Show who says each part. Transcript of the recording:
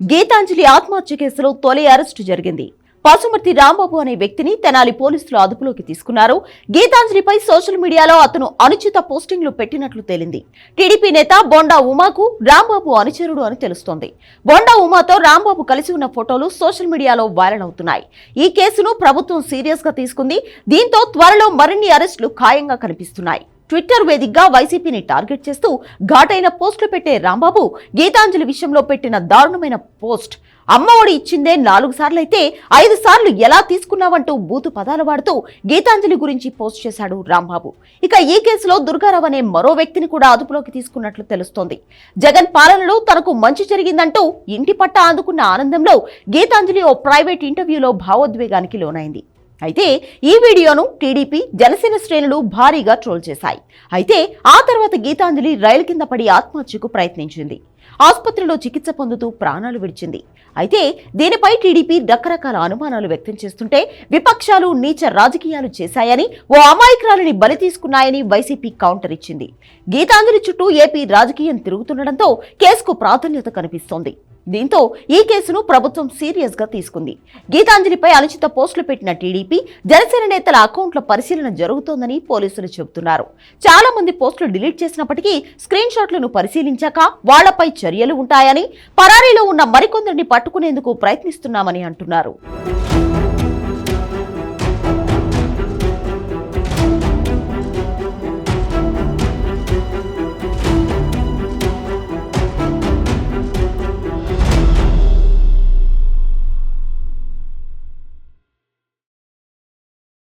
Speaker 1: గీతాంజలి ఆత్మహత్య కేసులో తొలి అరెస్టు జరిగింది. పసుమర్తి రాంబాబు అనే వ్యక్తిని తెనాలి పోలీసులు అదుపులోకి తీసుకున్నారు. గీతాంజలిపై సోషల్ మీడియాలో అతను అనుచిత పోస్టింగ్లు పెట్టినట్లు తేలింది. టీడీపీ నేత బొండా ఉమాకు రాంబాబు అనుచరుడు అని తెలుస్తోంది. బొండా ఉమాతో రాంబాబు కలిసి ఉన్న ఫోటోలు సోషల్ మీడియాలో వైరల్ అవుతున్నాయి. ఈ కేసును ప్రభుత్వం సీరియస్గా తీసుకుంది. దీంతో త్వరలో మరిన్ని అరెస్టులు ఖాయంగా కనిపిస్తున్నాయి. ట్విట్టర్ వేదికగా వైసీపీని టార్గెట్ చేస్తూ ఘాటైన పోస్టులు పెట్టే రాంబాబు గీతాంజలి విషయంలో పెట్టిన దారుణమైన పోస్ట్. అమ్మఒడి ఇచ్చిందే నాలుగు సార్లు అయితే ఐదు సార్లు ఎలా తీసుకున్నావంటూ బూతు పదాలు వాడుతూ గీతాంజలి గురించి పోస్ట్ చేశాడు రాంబాబు. ఇక ఈ కేసులో దుర్గారావు అనే మరో వ్యక్తిని కూడా అదుపులోకి తీసుకున్నట్లు తెలుస్తోంది. జగన్ పాలనలో తనకు మంచి జరిగిందంటూ ఇంటి పట్ట అందుకున్న ఆనందంలో గీతాంజలి ఓ ప్రైవేట్ ఇంటర్వ్యూలో భావోద్వేగానికి లోనైంది. అయితే ఈ వీడియోను టీడీపీ జనసేన శ్రేణులు భారీగా ట్రోల్ చేశాయి. అయితే ఆ తర్వాత గీతాంజలి రైలు కింద పడి ఆత్మహత్యకు ప్రయత్నించింది. ఆసుపత్రిలో చికిత్స పొందుతూ ప్రాణాలు విడిచింది. అయితే దీనిపై టీడీపీ రకరకాల అనుమానాలు వ్యక్తం చేస్తుంటే విపక్షాలు నీచ రాజకీయాలు చేశాయని ఓ అమాయకురాలిని బలి తీసుకున్నాయని వైసీపీ కౌంటర్ ఇచ్చింది. గీతాంజలి చుట్టూ ఏపీ రాజకీయం తిరుగుతుండటంతో కేసుకు ప్రాధాన్యత కనిపిస్తోంది. దీంతో ఈ కేసును ప్రభుత్వం సీరియస్గా తీసుకుంది. గీతాంజలిపై అనుచిత పోస్టులు పెట్టిన టీడీపీ జనసేన నేతల అకౌంట్ల పరిశీలన జరుగుతోందని పోలీసులు చెబుతున్నారు. చాలా మంది పోస్టులు డిలీట్ చేసినప్పటికీ స్క్రీన్ షాట్లను పరిశీలించాక వాళ్ళపై చర్యలు ఉంటాయని పరారీలో ఉన్న మరికొందరిని పట్టుకునేందుకు ప్రయత్నిస్తున్నామని అంటున్నారు.